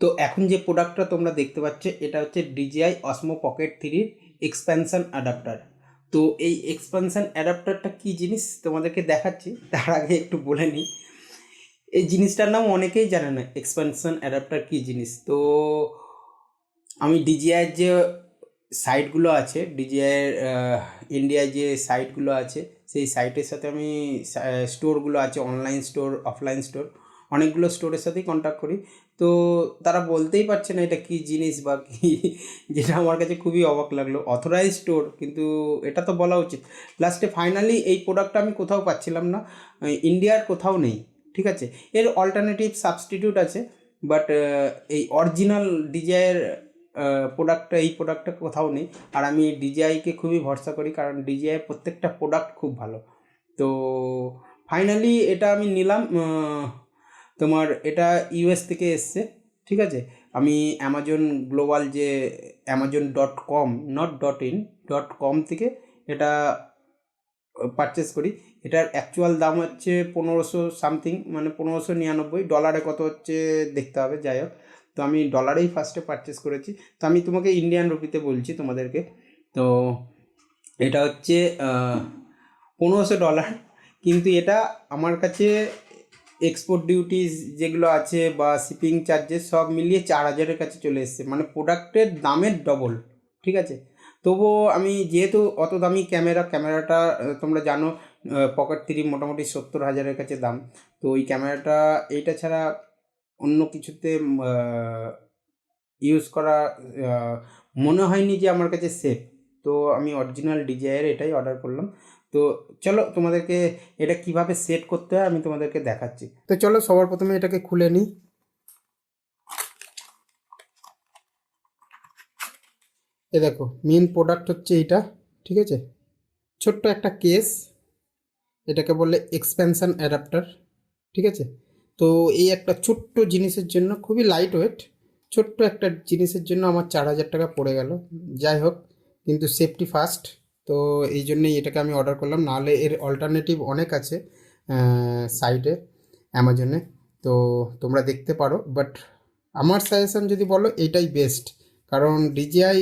তো এখন যে প্রোডাক্টটা তোমরা দেখতে পাচ্ছ, এটা হচ্ছে ডিজিআই অসমো পকেট থ্রির এক্সপ্যানশন অ্যাডাপ্টার তো এই এক্সপ্যানশন অ্যাডাপ্টারটা কী জিনিস তোমাদেরকে দেখাচ্ছি, তার আগে একটু বলে নিই। এই জিনিসটার নাম অনেকেই জানে না এক্সপ্যানশন অ্যাডাপ্টার কী জিনিস। তো আমি ডিজিআইয়ের যে সাইটগুলো আছে ডিজিআইয়ের ইন্ডিয়ায় যে সাইটগুলো আছে, সেই সাইটের সাথে আমি স্টোরগুলো আছে অনলাইন স্টোর অফলাইন স্টোর অনেকগুলো স্টোরের সাথেই কন্ট্যাক্ট করি। তো তারা বলতেই পারছে না এটা কী জিনিস বা কী, যেটা আমার কাছে খুবই অবাক লাগল। অথরাইজ স্টোর কিন্তু এটা তো বলা উচিত। লাস্টে ফাইনালি এই প্রোডাক্টটা আমি কোথাও পাচ্ছিলাম না। ইন্ডিয়ার কোথাও নেই, ঠিক আছে? এর অল্টারনেটিভ সাবস্টিটিউট আছে বাট এই অরিজিনাল ডিজাইয়ের প্রোডাক্টটা এই প্রোডাক্টটা কোথাও নেই। আর আমি ডিজিআইকে খুবই ভরসা করি, কারণ ডিজিআই প্রত্যেকটা প্রোডাক্ট খুব ভালো। তো ফাইনালি এটা আমি নিলাম তোমার এটা ইউএস থেকে এসছে, ঠিক আছে? আমি অ্যামাজন গ্লোবাল যে Amazon dot com not dot in dot com থেকে এটা পারচেস করি। এটার অ্যাকচুয়াল দাম হচ্ছে পনেরোশো সামথিং মানে পনেরোশো নিরানব্বই। ডলারে কত হচ্ছে দেখতে হবে, যাই হোক। তো আমি ডলারেই ফার্স্টে পারচেস করেছি। তো আমি তোমাকে ইন্ডিয়ান রুপিতে বলছি তোমাদেরকে। তো এটা হচ্ছে পনেরোশো ডলার কিন্তু এটা আমার কাছে এক্সপোর্ট ডিউটিস যেগুলো আছে বা শিপিং চার্জেস সব মিলিয়ে চার হাজারের কাছে চলে এসছে। মানে প্রোডাক্টের দামের ডবল ঠিক আছে? তবুও আমি যেহেতু অত দামি ক্যামেরা ক্যামেরাটা তোমরা জানো পকেট থ্রি মোটামুটি সত্তর হাজারের কাছে দাম। তো ওই ক্যামেরাটা এইটা ছাড়া অন্য কিছুতে ইউজ করা মনে হয়নি যে আমার কাছে সেফ তো আমি অরিজিনাল ডিজাইয়ের এটাই অর্ডার করলাম। তো চলো তোমাদেরকে এটা কীভাবে সেট করতে হয় আমি তোমাদেরকে দেখাচ্ছি। তো চলো সবার প্রথমে এটাকে খুলে নিই। এ দেখো মেন প্রোডাক্ট হচ্ছে এইটা, ঠিক আছে? ছোট্ট একটা কেস এটাকে বলে এক্সপ্যানশন অ্যাডাপ্টার ঠিক আছে? তো এই একটা ছোট্ট জিনিসের জন্য, খুবই লাইট ওয়েট ছোট্ট একটা জিনিসের জন্য আমার চার হাজার টাকা পড়ে গেল। যাই হোক, কিন্তু সেফটি ফার্স্ট তো এই জন্যই এটাকে আমি অর্ডার করলাম। নাহলে এর অল্টারনেটিভ অনেক আছে সাইটে অ্যামাজনে তো তোমরা দেখতে পারো। বাট আমার সাজেশন যদি বলো এইটাই বেস্ট কারণ ডিজিআই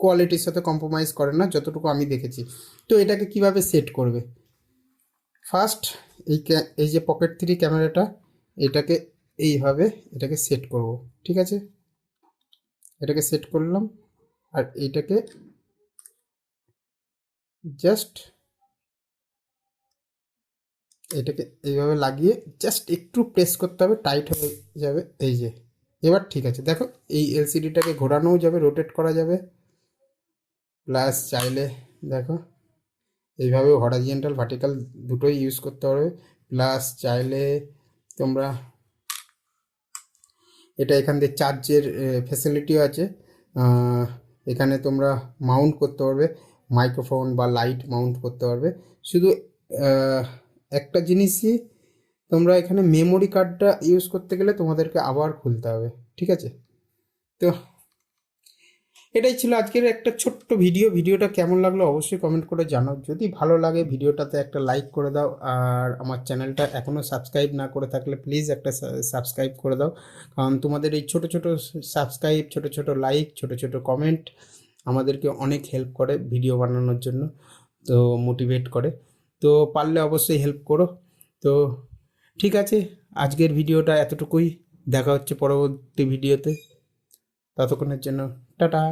কোয়ালিটির সাথে কম্প্রোমাইজ করে না, যতটুকু আমি দেখেছি। তো এটাকে কীভাবে সেট করবে? ফার্স্ট এই এই যে পকেট থ্রি ক্যামেরাটা এটাকে এইভাবে এটাকে সেট করব। ঠিক আছে? এটাকে সেট করলাম। আর এইটাকে জাস্ট এটাকে এইভাবে লাগিয়ে জাস্ট একটু প্রেস করতে হবে টাইট হয়ে যাবে, এই যে। এবার ঠিক আছে, দেখো এই এলসিডিটাকে ঘোরানোও যাবে রোটেট করা যাবে। প্লাস চাইলে দেখো এইভাবে হরাইজেন্টাল ভার্টিক্যাল দুটোই ইউজ করতে পারবে। প্লাস চাইলে তোমরা এটা এখান দিয়ে চার্জের ফ্যাসিলিটিও আছে। এখানে তোমরা মাউন্ট করতে পারবে। মাইক্রোফোন বা লাইট মাউন্ট করতে পারবে। শুধু একটা জিনিসই তোমরা এখানে মেমোরি কার্ডটা ইউজ করতে গেলে তোমাদেরকে আবার খুলতে হবে, ঠিক আছে? তো, এটাই ছিল আজকের একটা ছোট্ট ভিডিও ভিডিওটা কেমন লাগল অবশ্যই কমেন্ট করে জানাও। যদি ভালো লাগে ভিডিওটাতে একটা লাইক করে দাও, আর আমার চ্যানেলটা এখনও সাবস্ক্রাইব না করে থাকলে প্লিজ একটা সাবস্ক্রাইব করে দাও। কারণ তোমাদের এই ছোট ছোট সাবস্ক্রাইব ছোট ছোট লাইক ছোট ছোট কমেন্ট আমাদেরকে অনেক হেল্প করে ভিডিও বানানোর জন্য, তো মোটিভেট করে। তো পারলে অবশ্যই হেল্প করো। তো ঠিক আছে, আজকের ভিডিওটা এতটুকুই। দেখা হচ্ছে পরবর্তী ভিডিওতে ততক্ষণের জন্য, টাটা।